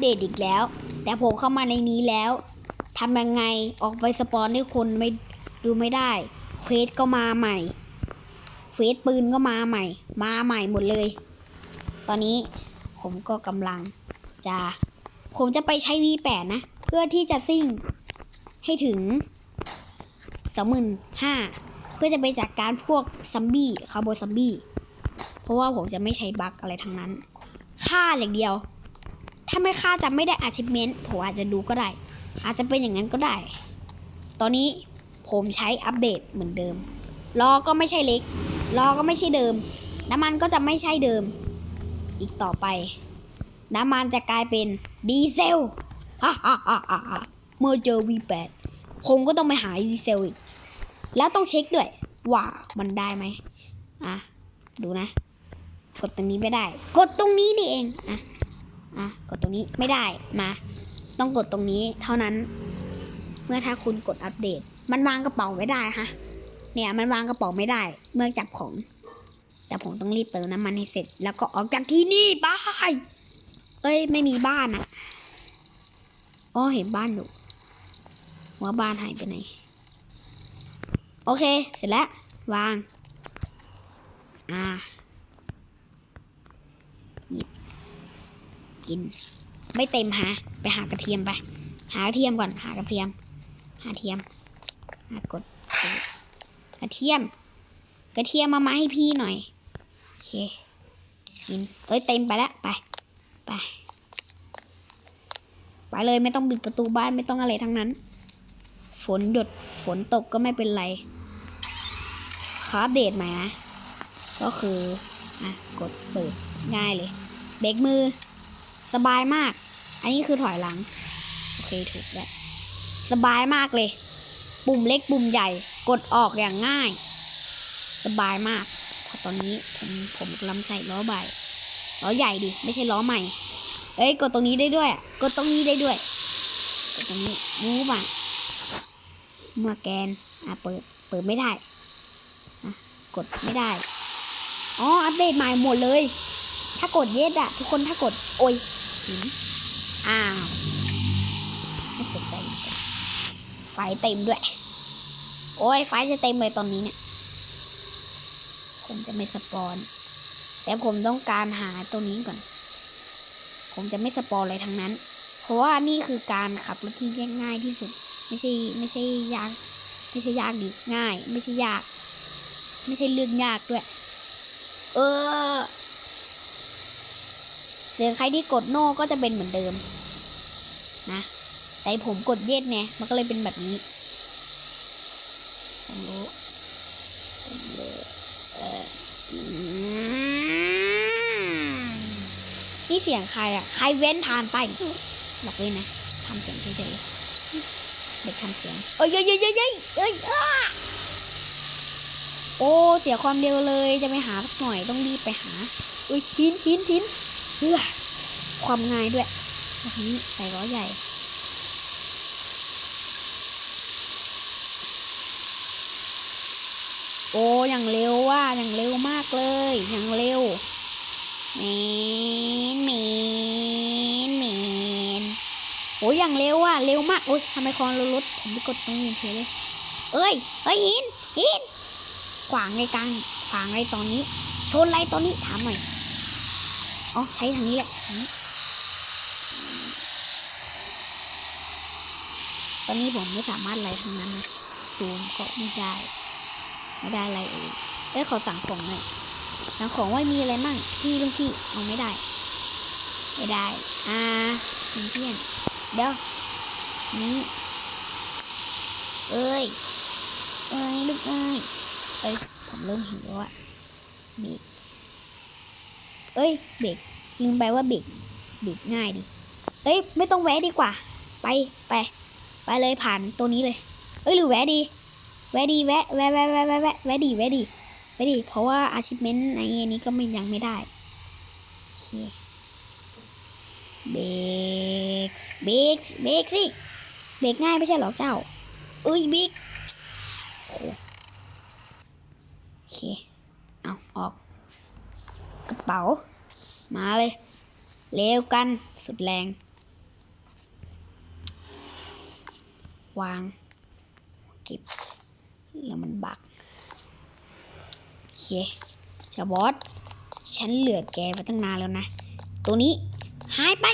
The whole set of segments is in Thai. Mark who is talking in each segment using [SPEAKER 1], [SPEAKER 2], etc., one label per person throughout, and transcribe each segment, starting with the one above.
[SPEAKER 1] เดตอีกแล้ว แต่ผมเข้ามาในนี้แล้วทำยังไงออกไปสปอนให้คนไม่ดูไม่ได้เฟสก็มาใหม่เฟสปืนก็มาใหม่ มาใหม่หมดเลย ตอนนี้ผมก็กำลังจะผมจะไปใช้ V8 นะ เพื่อที่จะซิ่งให้ถึงสองหมื่นห้าเพื่อจะไปจัดการพวกซัมบี้คาร์โบซัมบี้ เพราะว่าผมจะไม่ใช้บั๊กอะไรทั้งนั้น ฆ่าอย่างเดียว ถ้าไม่ฆ่าจะไม่ได้ achievement ผมอาจจะดูก็ได้ อาจจะเป็นอย่างนั้นก็ได้ ตอนนี้ผมใช้อัปเดตเหมือนเดิมล้อก็ไม่ใช่เล็กล้อก็ไม่ใช่เดิม น้ำมันก็จะไม่ใช่เดิม อีกต่อไป น้ำมันจะกลายเป็นดีเซลฮ่าฮ่าฮ่าฮ่าเมื่อเจอ V8 ผมก็ต้องไปหาดีเซลอีก แล้วต้องเช็คด้วย ว่ามันได้ไหมอะ ดูนะ กดตรงนี้ไม่ได้ กดตรงนี้นี่เอง อะ อะกดตรงนี้ไม่ได้มา ต้องกดตรงนี้เท่านั้น เมื่อถ้าคุณกดอัปเดต มันวางกระเป๋าไม่ได้ฮะเนี่ยมันวางกระเป๋าไม่ได้ เมื่อจับของ แต่ผมต้องรีบเติมน้ำมันให้เสร็จ แล้วก็ออกจากที่นี่ไปเอ้ยไม่มีบ้านอะอ๋อเห็นบ้านอยู่ว่าบ้านหายไปไหน โอเค เสร็จแล้ว วาง อ่า หยิบ กิน ไม่เต็มหาไปหากระเทียมไป หากระเทียมก่อน หากระเทียม หาเทียม หากด กระเทียม กระเทียมมามาให้พี่หน่อย โอเค กิน เอ้ยเต็มไปแล้ว ไป ไป ไปเลยไม่ต้องปิดประตูบ้านไม่ต้องอะไรทั้งนั้น ฝนหยด ฝนตกก็ไม่เป็นไร ขออัปเดตใหม่นะ ก็คือ อะ กดเปิดง่ายเลย เบรกมือ สบายมาก อันนี้คือถอยหลัง โอเคถูกแล้วสบายมากเลย ปุ่มเล็กปุ่มใหญ่ กดออกอย่างง่าย สบายมากพราะตอนนี้ผมผมกำลังใส่ล้อใบล้อใหญ่ดิ ไม่ใช่ล้อใหม่ เอ้ย กดตรงนี้ได้ด้วยอะกดตรงนี้ได้ด้วย กดตรงนี้มูฟอะมาแกน อะ เปิด เปิดไม่ได้อะกดไม่ได้ อ๋อ อัปเดตใหม่หมดเลย ถ้ากดเยสอะทุกคนถ้ากดโอ้ยหินอ้าวไม่สนใจอีกแล้วไฟเต็มด้วย โอ้ยไฟจะเต็มเลยตอนนี้เนี่ยผมจะไม่สปอนแต่ผมต้องการหาตัวนี้ก่อน ผมจะไม่สปอนอะไรทั้งนั้น เพราะว่านี่คือการขับรถที่ง่ายที่สุด ไม่ใช่ไม่ใช่ยากไม่ใช่ยากดิง่าย ไม่ใช่ยาก ไม่ใช่เรื่องยากด้วย เออ เสียงใครที่กดโน่ก็จะเป็นเหมือนเดิม นะ แต่ผมกดเย็ดไงมันก็เลยเป็นแบบนี้ผมรู้ผมรู้เออนี่เสียงใครอะ ใครเว้นผ่านไปบอกเลยนะทำเสียงเฉยๆเด็กทำเสียงเอ้ยเอ้ยเอ้ยเอ้ยเอ้ยยโอ้ เสียความเร็วเลย จะไปหาสักหน่อยต้องรีบไปหา อุ้ยพินพินพิน เพื่อความง่ายด้วยแบบนี้ใส่ล้อใหญ่ โอ้อย่างเร็วว่าอย่างเร็วมากเลย อย่างเร็วเมนเมนเมนโอ้ยอย่างเร็วอะเร็วมากโอ้ยทำไมคอนรถผมไปกดตรงนี้เฉยเลยเอ้ยเฮ้ยหินหินขวางในกลางขวางอะไรตอนนี้ ชนไรตอนนี้ถามหน่อย อ๋อใช้ทางนี้แหละตอนนี้ผมไม่สามารถอะไรทั้งนั้นนะซูมก็ไม่ได้ ไม่ได้อะไรเองเอ้ยขอสั่งของหน่อยสั่งของว่ามีอะไรมั่งพี่ลุงพี่เอาไม่ได้ ไม่ได้ อ่าลุงเพี่ยนเดี๋ยวนี้เอ้ย เอ้ยลูกเอ้ยเอ้ยผมเริ่มหิวแล้วอะเบรก เอ้ยเบรกลืมไปว่าเบรกเบรกง่ายดิเอ้ยไม่ต้องแวะดีกว่า ไปไปไปเลยผ่านตัวนี้เลย เอ้ยหรือแวะดี แวะดีแวะแวะแวะแวะแวะแวะแวะดีแวะดีแวะดี เพราะว่าอาชีพเมนต์ในอันนี้ก็ไม่ยังไม่ได้โอเคเบรกเบรกเบรกสิเบรกง่ายไม่ใช่หรอเจ้า เอ้ยบิ๊กโอเค เอาออก กระเป๋า มาเลย เร็วกันสุดแรง วาง เก็บ แล้วมันบักโอเคชาบอสฉันเหลือแกไปตั้งนานแล้วนะ ตัวนี้ หายไป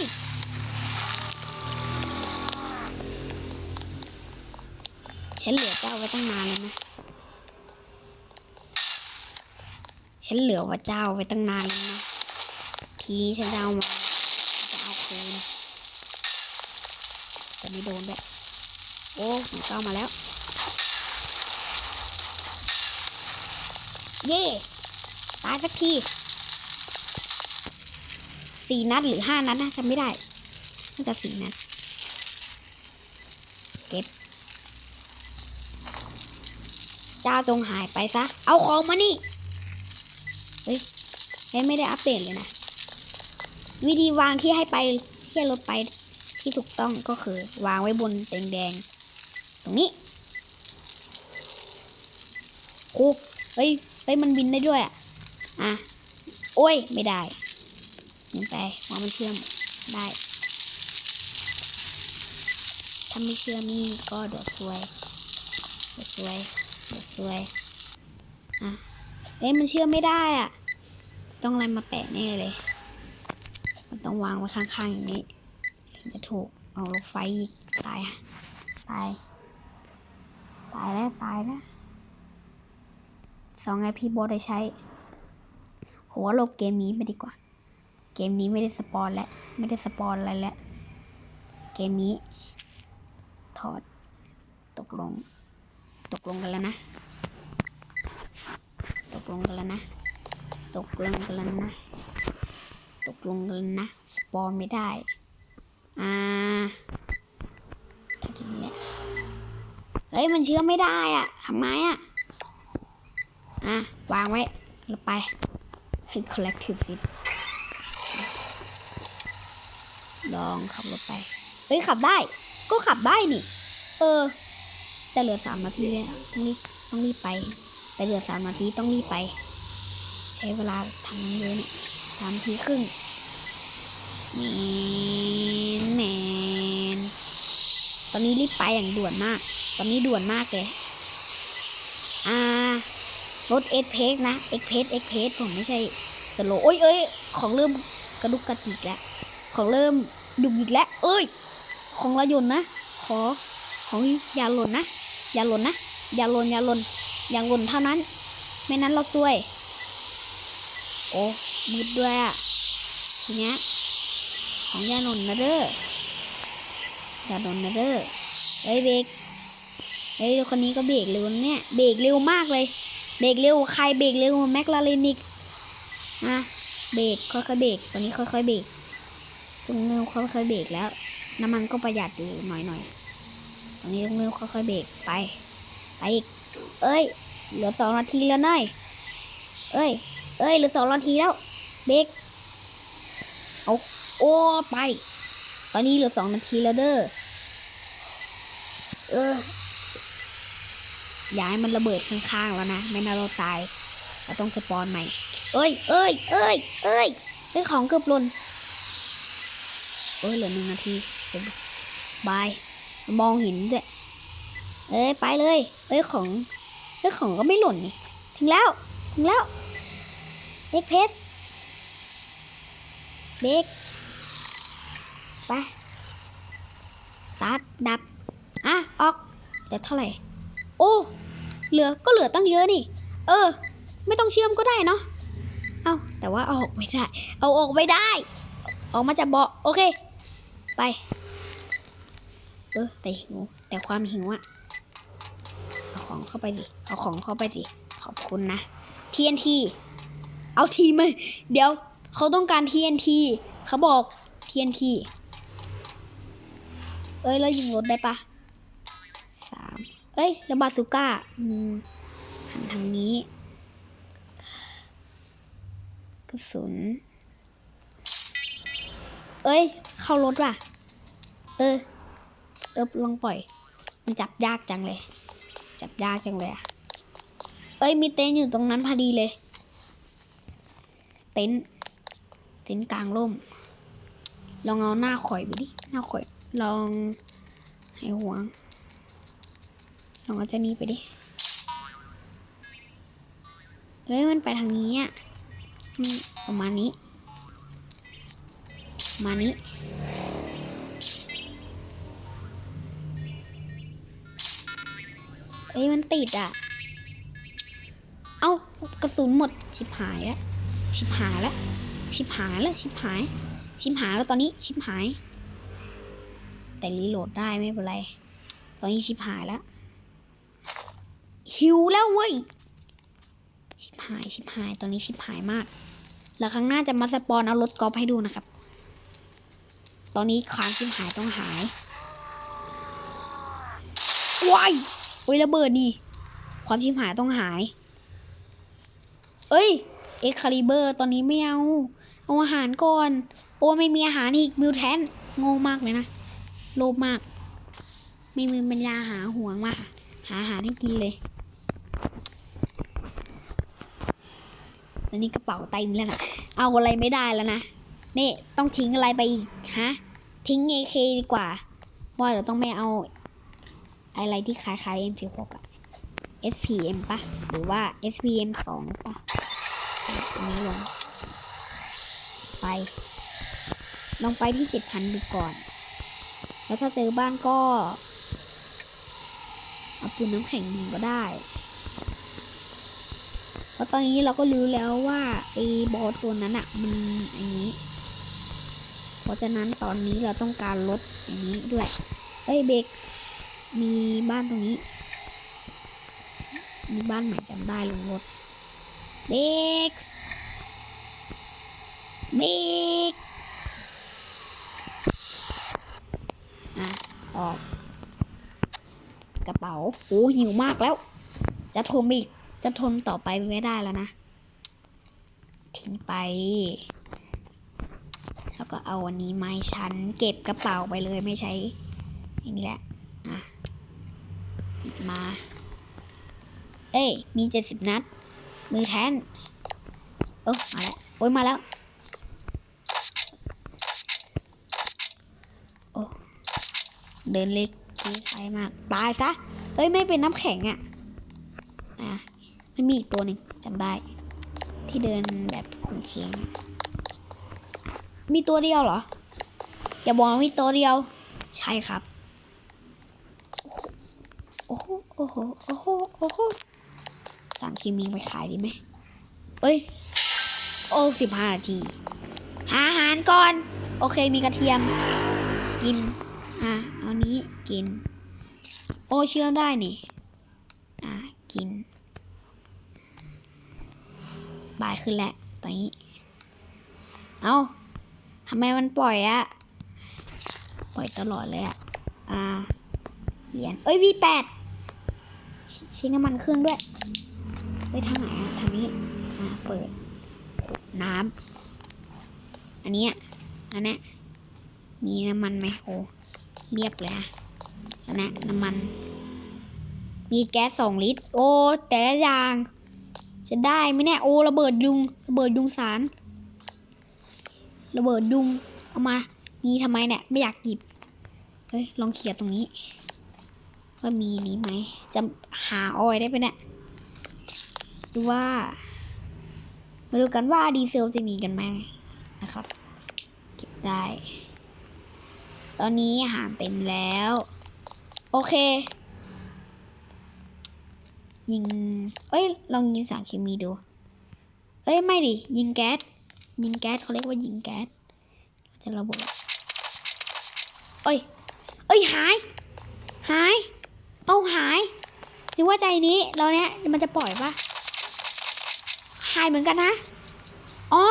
[SPEAKER 1] ฉันเหลือเจ้าไว้ตั้งนานแล้วนะ ฉันเหลือว่าเจ้าไว้ตั้งนานแล้วนะทีนี้ฉันจะเอามาจะเอาคืนแต่ไม่โดนด้วยโอ้หนูเก้ามาแล้ว เย่ตายสักทีสี่นัดหรือห้านัดนะจำไม่ได้น่าจะสี่นัดเก็บเจ้าจงหายไปซะ เอาของมานี่ เฮ้ยไม่ได้อัปเดตเลยนะ วิธีวางที่ให้ไปที่รถไปที่ถูกต้องก็คือ วางไว้บนแดงๆตรงนี้ครูเฮ้ยเฮ้ยมันบินได้ด้วยอะอะโอ้ยไม่ได้หนึ่งไปวางมันเชื่อมได้ถ้าไม่เชื่อมนี่ก็เดือดซวยเดือดซวยเดือดซวยอะ เอ้ยมันเชื่อไม่ได้อะ ต้องอะไรมาแปะแน่เลย มันต้องวางไว้ข้างๆอย่างนี้ถึงจะถูกเอารถไฟอีกตายตาย ตายแล้วตายแล้วสองไงพี่บอสได้ใช้โหลบเกมนี้ไปดีกว่า เกมนี้ไม่ได้สปอนแล้ว ไม่ได้สปอนอะไรแล้ว เกมนี้ ถอด ตกลง ตกลงกันแล้วนะ กลงกันแล้วนะ ตกลงกันแล้วนะ ตกลงกันนะ สปอนไม่ได้ อ่าถ้าทีนี้แลเฮ้ย มันเชื่อไม่ได้อะทำไมอะ อะ วางไว้แล้วไปให้ collective fit ลองขับรถไป เฮ้ย ขับได้ ก็ขับได้นี่ เออ แต่เหลือสามนาทีเลยต้องรีบต้องรีบไป แต่เหลือสามนาทีต้องรีบไป ใช้เวลาทำเยอะนี่สามทีครึ่งแมนแมนตอนนี้รีบไปอย่างด่วนมาก ตอนนี้ด่วนมากเลยอ่ารถเอ็กเพสนะเอ็กเพสเอ็กเพสผมไม่ใช่สโลโอ้ยเอ้ยของเริ่มกระดุกกระดิกแล้วของเริ่มดุกดิกแล้ว เอ้ย ของระยนต์นะ ขอของอย่าหล่นนะ อย่าหล่นนะ อย่าหล่นอย่าหล่น อย่าหล่นเท่านั้น ไม่นั้นเราซวย โอ้มืดด้วยอะทีเนี้ยของยาหล่นนะเด้อยาหล่นนะเด้อเฮ้ยเบรกเฮ้ยคนนี้ก็เบรกเร็วนเนี่ยเบรกเร็วมากเลยเบรกเร็วใครเบรกเร็วแม็กลาเรนิกอะเบรกค่อยๆเบรกตอนนี้ค่อยๆเบรกตรงนี้ค่อยๆเบรกแล้ว น้ำมันก็ประหยัดอยู่หน่อยๆตรงนี้ต้องเร็วค่อยๆเบรกไปไปอีก เอ้ย เหลือสองนาทีแล้วเนยเอ้ย เอ้ย เหลือสองนาทีแล้ว เบรกเอาโอ้ไป ตอนนี้เหลือสองนาทีแล้วเด้อ เออ อย่าให้มันระเบิดข้างๆแล้วนะ ไม่น่าเราตาย เราต้องสปอนใหม่ เอ้ย เอ้ย เอ้ย เอ้ยเอ้ยของเกือบหล่นเอ้ย เหลือหนึ่งนาทีบาย มองเห็นด้วย เอ้ยไปเลย เอ้ยของเอ้ยของก็ไม่หล่นนี่ถึงแล้ว ถึงแล้วเอ็กเพสเบรกไปสตาร์ทดับ อะ ออกเหลือเท่าไหร่ โอ้ เหลือก็เหลือตั้งเยอะนี่ เออ ไม่ต้องเชื่อมก็ได้เนาะเอาแต่ว่าเอาออกไม่ได้ เอาออกไม่ได้ ออกมาจากเบาะโอเค ไป เออ แต่หิว แต่ความหิวอะ เอาของเข้าไปสิเอาของเข้าไปสิขอบคุณนะ TNT เอาทีมาเดี๋ยวเขาต้องการ TNT เขาบอก TNT เอ้ยแล้วยิงรถได้ปะสามเอ้ยแล้วบาซูก้าอืมหันทางนี้กระสุนเอ้ย เข้ารถว่ะ เออ เออลองปล่อย มันจับยากจังเลย จับยากจังเลยอะเอ้ยมีเต็นท์อยู่ตรงนั้นพอดีเลย เต็นท์เต็นท์กลางร่ม ลองเอาหน้าข่อยไปดิหน้าข่อย ลองให้หัวลองเอาเจ้านี้ไปดิเฮ้ยมันไปทางนี้อะมประมาณนี้ มานี้ เอ้ยมันติดอะ เอ้ากระสุนหมดชิบหายแล้วชิบหายแล้วชิบหายแล้วชิบหาย ชิบหายแล้วตอนนี้ชิบหาย แต่รีโหลดได้ไม่เป็นไร ตอนนี้ชิบหายแล้วหิวแล้วเว้ยชิบหายชิบหายตอนนี้ชิบหายมาก แล้วครั้งหน้าจะมาสปอนเอารถกอล์ฟให้ดูนะครับ ตอนนี้ความชิบหายต้องหายว้าย โอ้ยระเบิดนี่ความชิบหายต้องหาย เอ้ยเอ็กคาลิเบอร์ตอนนี้ไม่เอาเอาอาหารก่อน โอ้ไม่มีอาหารอีกมิวแทนงงมากเลยนะ โลภมาก ไม่มีปัญญาหาห่วงมาหาอาหารให้กินเลยแล้วนี่กระเป๋าเต็มแล้วนะเอาอะไรไม่ได้แล้วนะนี่ต้องทิ้งอะไรไปอีกฮะทิ้ง AK ดีกว่าว่าเดี๋ยวต้องไม่เอา อะไรที่คล้ายๆ M16 อะ SPM ปะหรือว่า SPM 2ปะอันนี้ลงไป ลองไปที่7,000ดูก่อน แล้วถ้าเจอบ้านก็ เอาปืนน้ำแข็งยิงก็ได้ เพราะตอนนี้เราก็รู้แล้วว่าไอ้บอสตัวนั้นอะมันอันนี้ เพราะฉะนั้นตอนนี้เราต้องการลดอันนี้ด้วย เอ้ยเบรก มีบ้านตรงนี้ มีบ้านใหม่จำได้ลงรถเบรกเบรกอะออก กระเป๋าโอ้หิวมากแล้ว จะทนอีก จะทนต่อไปไม่ได้แล้วนะ ทิ้งไป แล้วก็เอาอันนี้ไม้ชั้น เก็บกระเป๋าไปเลยไม่ใช้อย่างนี้แหละ หยิบมา เอ้ย มีเจ็ดสิบนัด มือแทนเออมาแล้ว โอ้ยมาแล้ว โอ้ เดินเล็กกี้ไฟมาก ตายซะ เอ้ย ไม่เป็นน้ำแข็งอะ่ะอะมันมีอีกตัวหนึ่งจำได้ ที่เดินแบบคงเคงมีตัวเดียวเหรอ อย่าบอกว่ามีตัวเดียว ใช่ครับ อ้โหโอ้โหโอ้โหโอ้โหสั่งคิมมิงไปขายดีไหมเอ้ย โอ้สิบห้านาที หาอาหารก่อน โอเคมีกระเทียม กิน อะ เอานี้กิน โอ้เชื่อมได้นี่ อะ กิน สบายขึ้นแล้วตอนนี้ เอาทำไมมันปล่อยอะปล่อยตลอดเลยอะอ่าเหรียญเอ้ย V8 ชิ้นน้ำมันเครื่องด้วยไปทางไหนอะทางนี้อ่าเปิด น้ำอันนี้อันนี้มีน้ำมันไหมโอ้เรียบเลยอะอันนี้น้ำมัน มีแก๊สสองลิตร โอ้แต่ละอย่าง จะได้ไหมเนี่ยโอ้ระเบิดยุงระเบิดยุงสารระเบิดยุงเอามา มีทำไมเนี่ยไม่อยากหยิบ เฮ้ยลองเขี่ยตรงนี้ ว่ามีนี้ไหม จะหาออยได้ปะเนี่ยดูว่า มาดูกันว่าดีเซลจะมีกันไหมนะครับ เก็บได้ ตอนนี้อาหารเต็มแล้ว โอเค ยิง เอ้ย ลองยิงสารเคมีดู เอ้ย ไม่ดิ ยิงแก๊ส ยิงแก๊สเขาเรียกว่ายิงแก๊ส จะระเบิดเอ้ย เอ้ย หาย หาย เอาหายหรือว่าใจนี้เราเนี้ยมันจะปล่อยปะหายเหมือนกันนะอ๋อ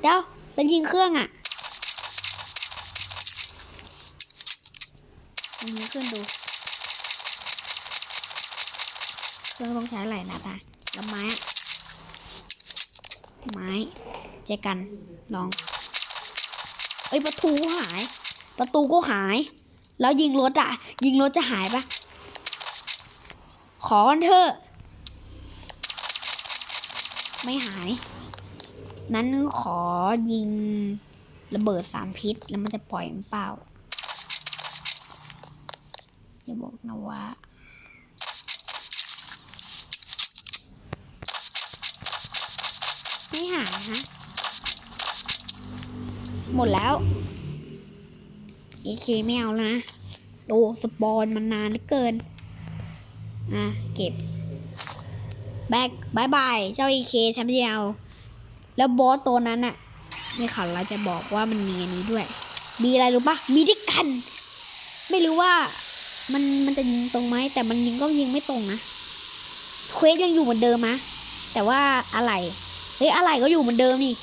[SPEAKER 1] เดี๋ยวเรายิงเครื่องอะลองยิงเครื่องดูเครื่องต้องใช้หลายนัดอะแล้วไม้ไม้เจกันลองเอ้ยประตูหาย ประตูก็หาย แล้วยิงรถอะยิงรถจะหายปะ ขอกันเถอะ ไม่หาย นั้นขอยิงระเบิดสามพิษ แล้วมันจะปล่อยมันเปล่า อย่าบอกนะว่าไม่หายฮะ หมดแล้วเอเคไม่เอาแล้วนะ โดสปอนมันนานเหลือเกิน อะเก็บแบกบายบาย เจ้าเอเคฉันไม่ได้เอาแล้วบอสตัวนั้นอะไม่ขันเราจะบอกว่ามันมีอันนี้ด้วย มีอะไรรู้ปะมีด้วยกัน ไม่รู้ว่ามันมันจะยิงตรงไหมแต่มันยิงก็ยิงไม่ตรงนะเควสยังอยู่เหมือนเดิมมะแต่ว่าอะไรเฮ้ยอะไรก็อยู่เหมือนเดิมนี่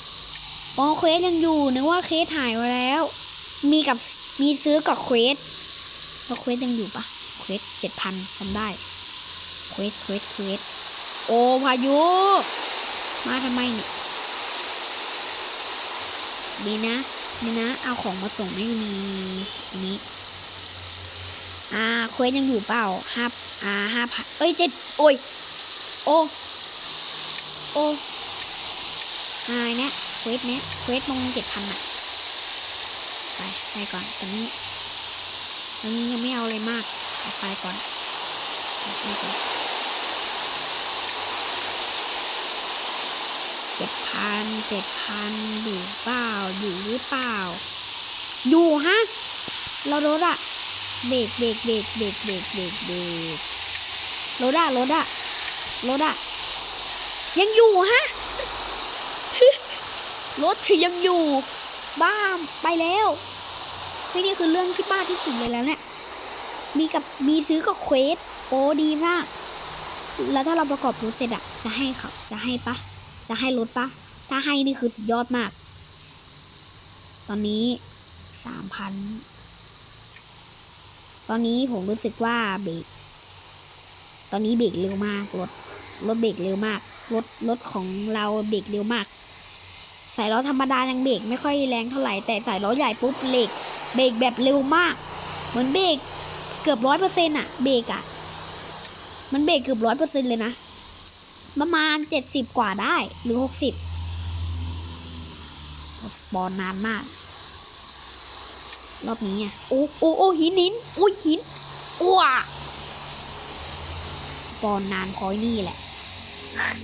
[SPEAKER 1] อ๋อเควสยังอยู่นึกว่าเควสหายไปแล้ว มีกับมีซื้อกับเควสแล้วเควสยังอยู่ปะเควสเจ็ดพันทำได้ เควสเควสเควสโอ้พายุ มาทำไมเนี่ย ดีนะดีนะ เอาของมาส่งไม่มีอันนี้ อ่าเควสยังอยู่เปล่าห้าอ่าห้าพันเอ้ยเจ็ดโอ้ย โอ้ โอ้หายเนี่ยเควสเนี้ยเควสลงเจ็ดพันอะไปไปก่อนตอนนี้ตอนนี้ยังไม่เอาอะไรมากเอาไปก่อนไปก่อนเจ็ด พันเจ็ดพันอยู่เปล่าอยู่หรือเปล่า อยู่ฮะ เรารถอะเบรกเบรกเบรกเบรกเบรกเบรกเบรกรถอะรถอะรถอะยังอยู่ฮะ รถถือยังอยู่ บ้ามไปแล้วเฮ้ยนี่คือเรื่องที่บ้าที่สุดเลยแล้วเนี่ย มีกับมีซื้อกับเควสโอ้ดีมาก แล้วถ้าเราประกอบรถเสร็จอะจะให้ขับ จะให้ปะ จะให้รถปะ ถ้าให้นี่คือสุดยอดมาก ตอนนี้สามพัน ตอนนี้ผมรู้สึกว่าเบรก ตอนนี้เบรกเร็วมากรถรถเบรกเร็วมากรถรถของเราเบรกเร็วมากใส่ล้อธรรมดายังเบรกไม่ค่อยแรงเท่าไหร่แต่ใส่ล้อใหญ่ปุ๊บเบรกเบรกแบบเร็วมาก เหมือนเบรกเกือบร้อยเปอร์เซ็นต์อะเบรกอะมันเบรกเกือบร้อยเปอร์เซ็นต์เลยนะ ประมาณเจ็ดสิบกว่าได้ หรือหกสิบสปอนนานมาก รอบนี้อะโอ้โอ้โอ้หินหินอุ้ยหินอ้วสปอนนานพอนี่แหละ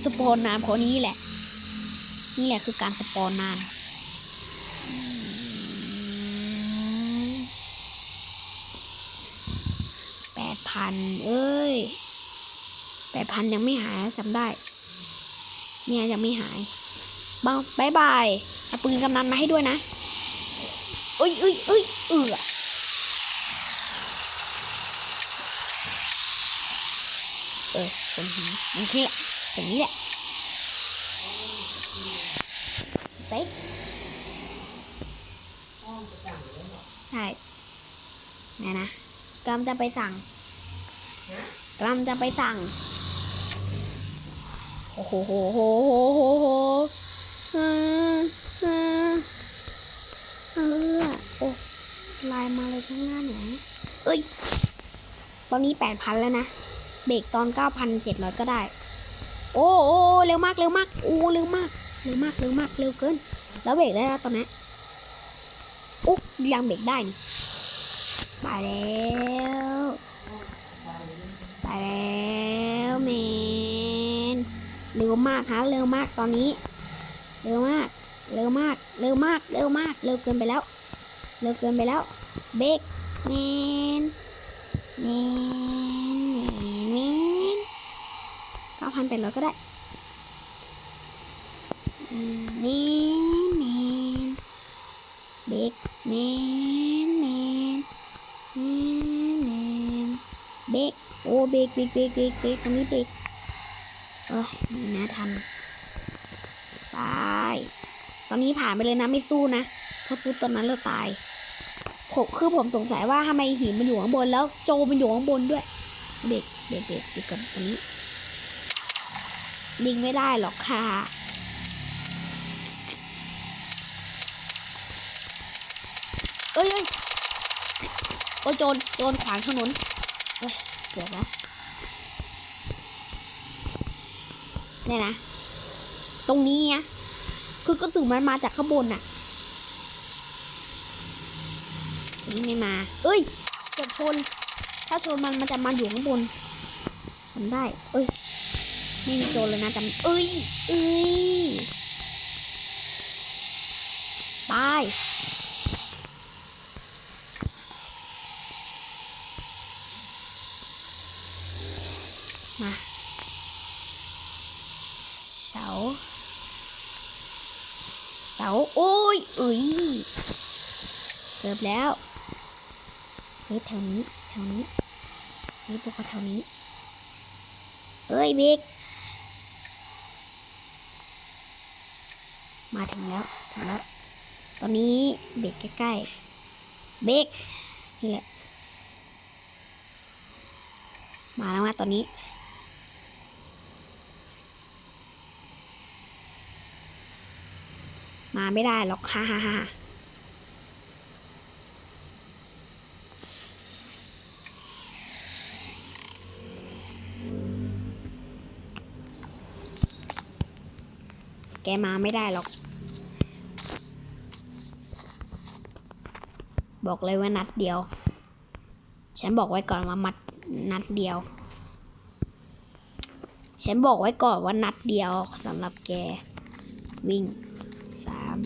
[SPEAKER 1] สปอนนานพอนี้แหละ นี่แหละคือการสปอนนานแปดพันเอ้ย แปดพันยังไม่หายจำได้ เนี่ยยังไม่หายบ้าบายบายเอาปืนกำนันมาให้ด้วยนะเอ้ยเอ้ยเอ้ยเอือเออชนหินอย่างนี้แหละอย่างนี้แหละสเต็กใช่ไหนนะกำลังจะไปสั่งกำลังจะไปสั่ง โอ้โหโหโหโหโหโหอืมอืมเออโอ้ลายมาเลยข้างหน้าเนี่ยเอ้ย ตอนนี้แปดพันแล้วนะ เบรกตอนเก้าพันเจ็ดร้อยก็ได้ โอ้โอ้เร็วมากเร็วมาก โอ้เร็วมากเร็วมากเร็วมากเร็วเกิน แล้วเบรกได้แล้วตอนนี้โอ้ยังเบรกได้นี่ไปแล้ว ไปแล้วแมนเร็ วมากฮะเร็วมากตอนนี้ เร็วมาก เร็วมาก เร็วมาก เร็วมาก เร็วเกินไปแล้ว เร็วเกินไปแล้ว เบรกแมนแมนแมนเก้าพันแปดร้อยก็ได้อืมนแมนเบรกแมนแมนแมนแมนเบรกโอ้เบรกเบรกเบรกเบรกเบรกตรงนี้เบรก เอ้ยนี่นะทันไปตอนนี้ผ่านไปเลยนะไม่สู้นะเพราะสู้ตอนนั้นเราตายผมคือผมสงสัยว่าทำไมหินมันอยู่ข้างบนแล้วโจมันอยู่ข้างบนด้วย เด็กเด็กเด็กเด็กกันตอนนี้ยิงไม่ได้หรอกค่ะเอ้ยเอ้ยโอ้ยโจรโจรขวางถนนเอ้ยเกือบแล้ เนี่ยนะ ตรงนี้นะคือกระสุนมันมาจากข้างบนน่ะ นี่ไม่มา เอ้ยเกือบชน ถ้าชนมันมันจะมาอยู่ข้างบนจำได้ เอ้ย ไม่มีโจรเลยนะจำเอ้ย เอ้ย ตาย เกือบแล้วเฮ้ยแถวนี้แถวนี้เฮ้ยพวกเขาแถวนี้เอ้ยบิ๊กมาถึงแล้วถึงแล้ว ตอนนี้เบรกใกล้ๆเบรกนี่แหละ มาแล้วมาตอนนี้มาไม่ได้หรอกฮ่าฮ่าฮ่า แกมาไม่ได้หรอก บอกเลยว่านัดเดียว ฉันบอกไว้ก่อนว่ามัดนัดเดียว ฉันบอกไว้ก่อนว่านัดเดียวสำหรับแก วิ่งสาม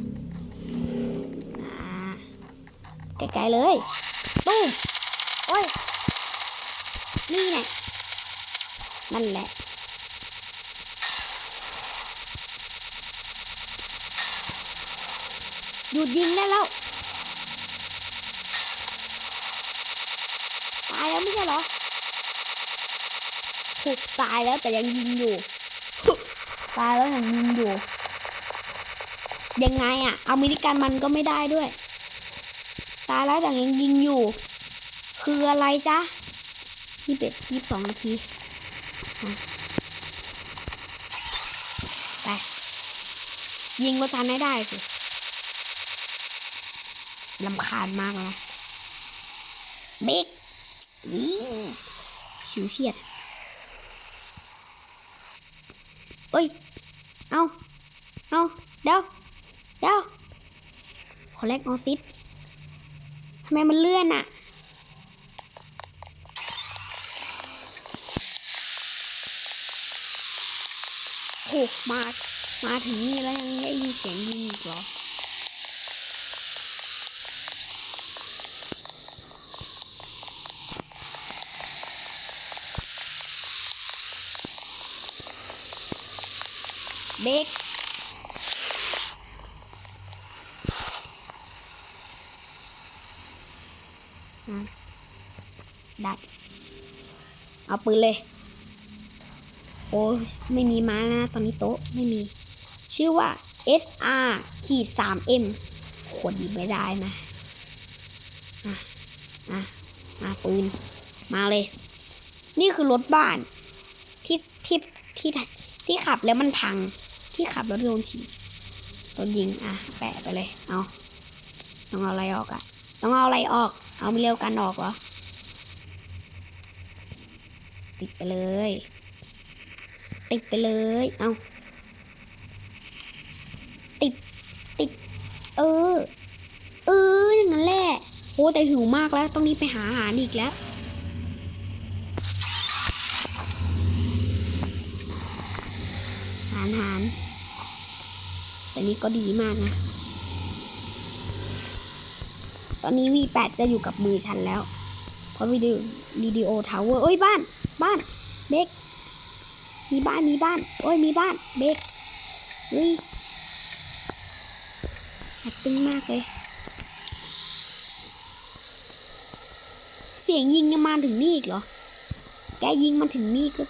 [SPEAKER 1] ไกลๆเลยตุ้มโอ้ย นี่แหละนั่นแหละ ยุดยิงได้แล้ว ตายแล้วไม่ใช่เหรอถูกตายแล้วแต่ยังยิงอยู่ ตายแล้วยังยิงอยู่ ยังไงอะอเมริกันมันก็ไม่ได้ด้วย ตายแล้วแต่ยังยิงอยู่ คืออะไรจ๊ะยี่สิบยี่สิบสองนาทีอะไปยิงรถทันให้ได้สิ ลำคาญมากแล้วเบกอีชิวเฉียดเอ้ย เอาเอาเดี๋ยวเดี๋ยวขอแลกออซิสทำไมมันเลื่อนอะโหมา มาถึงนี่แล้วยังได้ยินเสียงยิงอีกเหรอ เบรกอะดัดเอาปืนเลย โอ้ไม่มีม้านะ ตอนนี้โต๊ะไม่มี ชื่อว่า SR ขีด 3M ขวดยิบไม่ได้นะอะอะมาปืน มาเลย นี่คือรถบ้านที่ที่ที่ที่ขับแล้วมันพัง ที่ขับรถโดนฉีดโดนยิงอะแปะไปเลย เอาต้องเอาอะไรออกอะต้องเอาอะไรออก เอาไม่เร็วกันออกเหรอติดไปเลย ติดไปเลย เอาติด ติด เออ เอออย่างนั้นแหละ โอ้แต่หิวมากแล้ว ต้องนี้ไปหาอาหารอีกแล้ว หารหาร แต่นี้ก็ดีมากนะ ตอนนี้ V8 จะอยู่กับมือฉันแล้ว เพราะวิดีโอวิดีโอทาวเวอร์โอ้ยบ้าน บ้าน เบกมีบ้านมีบ้าน โอ้ยมีบ้าน เบกเฮ้ยหัดตึงมากเลย เสียงยิงยังมาถึงนี่อีกเหรอ แกยิงมาถึงนี่ก็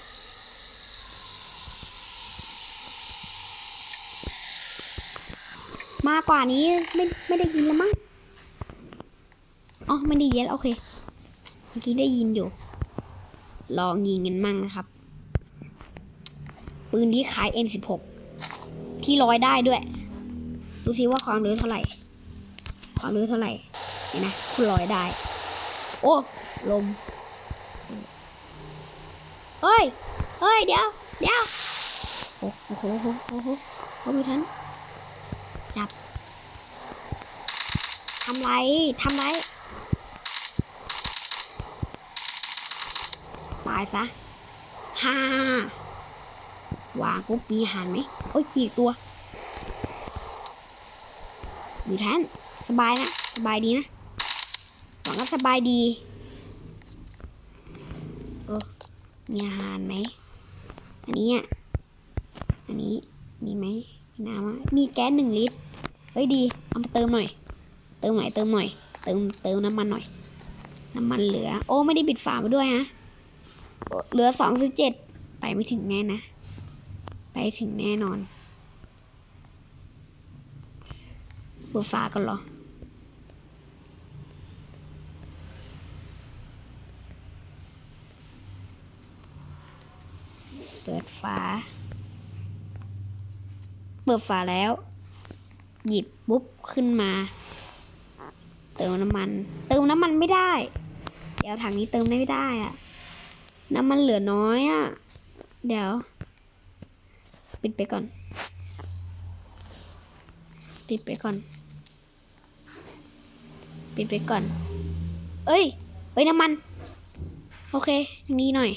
[SPEAKER 1] มากกว่านี้ไม่ไม่ได้ยินแล้วมั้งอ๋อไม่ได้ยินแล้วโอเคเมื่อกี้ได้ยินอยู่ ลองยิงกันมั่งนะครับ ปืนที่ขาย N16 ที่ลอยได้ด้วย ดูซิว่าความเร็วเท่าไหร่ ความเร็วเท่าไหร่เห็นไหมคุณลอยได้ โอ้ลมเฮ้ย เฮ้ย เดี๋ยว เดี๋ยว โอ้โห โอ้โห โอ้โหโอ้โหไม่ทัน จับทำไรทำไรตายซะฮ่าวางปุ๊บมีหารไหมโอ้ยมีอีกตัว อยู่แทนสบายนะ สบายดีนะหวังว่าสบายดี เออ มีอาหารไหม อันนี้อะ อันนี้ มีไหม น้ำมีแก๊สหนึ่งลิตร เฮ้ยดี เอามาเติมหน่อย เติมหน่อย เติมหน่อย เติม เติมน้ำมันหน่อย น้ำมันเหลือ โอ้ไม่ได้ปิดฝามาด้วยฮะเหลือสองสิบเจ็ด ไปไม่ถึงแน่นะ ไปถึงแน่นอนเปิดฝากันเหรอเปิดฝา ปิดฝาแล้ว หยิบปุ๊บขึ้นมา เติมน้ำมัน เติมน้ำมันไม่ได้ เดี๋ยวถังนี้เติมไม่ได้อะน้ำมันเหลือน้อยอะเดี๋ยว ปิดไปก่อน ปิดไปก่อน ปิดไปก่อน เอ้ยเอ้ยน้ำมัน โอเคยังดีหน่อย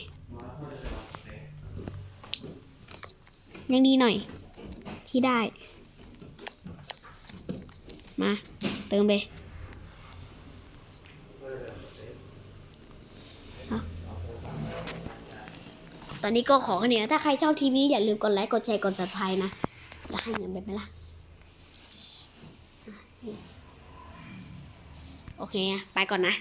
[SPEAKER 1] ยังดีหน่อย ที่ได้ มา เติมเลยเอตอนนี้ก็ขอแค่นี้นถ้าใครชอบทีนี้อย่าลืมกดไลค์ กดแชร์ กด subscribe นะ แล้วให้เงินไปไหมล่ะ โอเคอะไปก่อนนะ